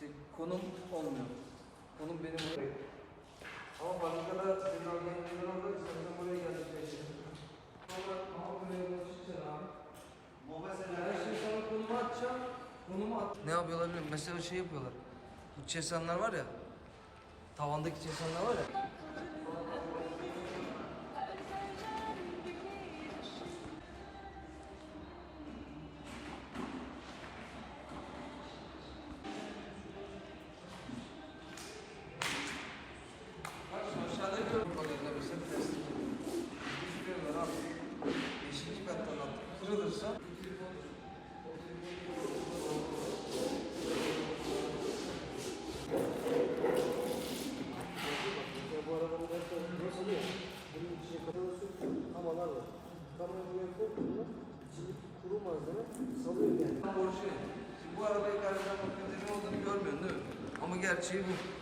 İşte konum olmuyor. Konum benim oraya. Ama fabrikada senin orada indirin orada istersen buraya geldik. Sonra ama buraya ulaşacaksın abi. Her şey sana konumu atacağım. Konumu at. Ne yapıyorlar bilmiyorum. Mesela şey yapıyorlar. Bu çesenler var ya. Tavandaki çesenler var ya. Orijinal. Şimdi bu arabayı karşıdan bakınca ne olduğunu görmüyorsun değil mi? Ama gerçeği bu.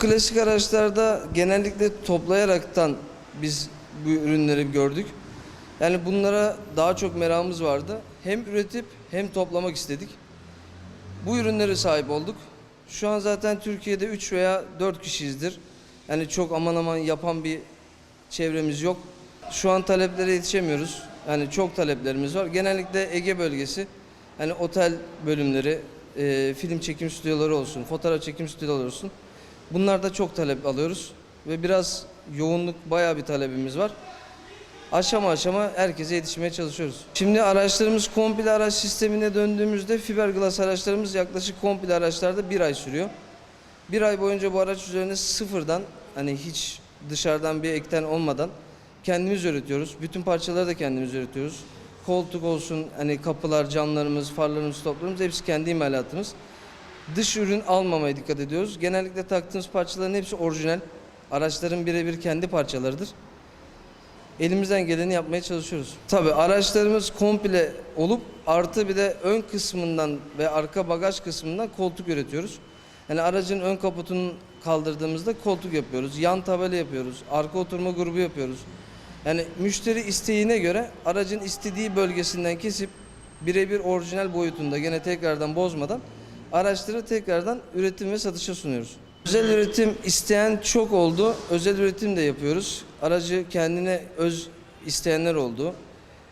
Klasik araçlarda genellikle toplayaraktan biz bu ürünleri gördük. Yani bunlara daha çok meramımız vardı. Hem üretip hem toplamak istedik. Bu ürünlere sahip olduk. Şu an zaten Türkiye'de 3 veya 4 kişiyizdir. Yani çok aman aman yapan bir çevremiz yok. Şu an taleplere yetişemiyoruz. Yani çok taleplerimiz var. Genellikle Ege bölgesi, hani otel bölümleri, e, film çekim stüdyoları olsun, fotoğraf çekim stüdyoları olsun. Bunlarda çok talep alıyoruz ve biraz yoğunluk bayağı bir talebimiz var. Aşama aşama herkese yetişmeye çalışıyoruz. Şimdi araçlarımız komple araç sistemine döndüğümüzde fiberglass araçlarımız yaklaşık komple araçlarda bir ay sürüyor. Bir ay boyunca bu araç üzerine sıfırdan hani hiç dışarıdan bir ekten olmadan kendimiz üretiyoruz. Bütün parçaları da kendimiz üretiyoruz. Koltuk olsun, hani kapılar, camlarımız, farlarımız, stoplarımız hepsi kendi imalatımız. Dış ürün almamaya dikkat ediyoruz. Genellikle taktığımız parçaların hepsi orijinal. Araçların birebir kendi parçalarıdır. Elimizden geleni yapmaya çalışıyoruz. Tabii araçlarımız komple olup artı bir de ön kısmından ve arka bagaj kısmından koltuk üretiyoruz. Yani aracın ön kaputunu kaldırdığımızda koltuk yapıyoruz. Yan tabela yapıyoruz. Arka oturma grubu yapıyoruz. Yani müşteri isteğine göre aracın istediği bölgesinden kesip birebir orijinal boyutunda gene tekrardan bozmadan araçları tekrardan üretim ve satışa sunuyoruz. Özel üretim isteyen çok oldu. Özel üretim de yapıyoruz. Aracı kendine öz isteyenler oldu.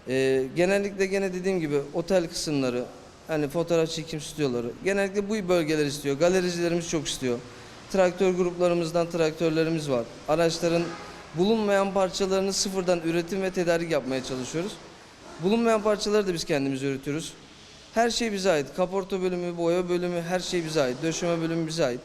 Ee, genellikle gene dediğim gibi otel kısımları, hani fotoğraf çekim stüdyoları. Genellikle bu bölgeler istiyor. Galericilerimiz çok istiyor. Traktör gruplarımızdan traktörlerimiz var. Araçların bulunmayan parçalarını sıfırdan üretim ve tedarik yapmaya çalışıyoruz. Bulunmayan parçaları da biz kendimiz üretiyoruz. Her şey bize ait. Kaporta bölümü, boya bölümü her şey bize ait. Döşeme bölümü bize ait.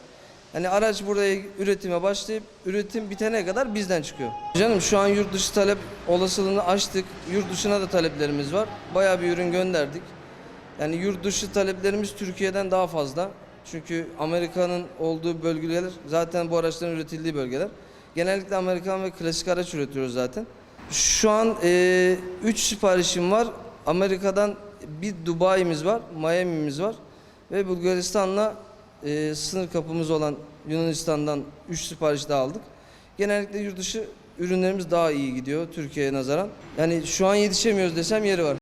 Hani araç buraya üretime başlayıp üretim bitene kadar bizden çıkıyor. Canım şu an yurt dışı talep olasılığını açtık. Yurt dışına da taleplerimiz var. Bayağı bir ürün gönderdik. Yani yurt dışı taleplerimiz Türkiye'den daha fazla. Çünkü Amerika'nın olduğu bölgeler zaten bu araçların üretildiği bölgeler. Genellikle Amerikan ve klasik araç üretiyoruz zaten. Şu an 3 siparişim var. Amerika'dan bir Dubai'miz var, Miami'miz var ve Bulgaristan'la e, sınır kapımız olan Yunanistan'dan 3 sipariş daha aldık. Genellikle yurt dışı ürünlerimiz daha iyi gidiyor Türkiye'ye nazaran. Yani şu an yetişemiyoruz desem yeri var.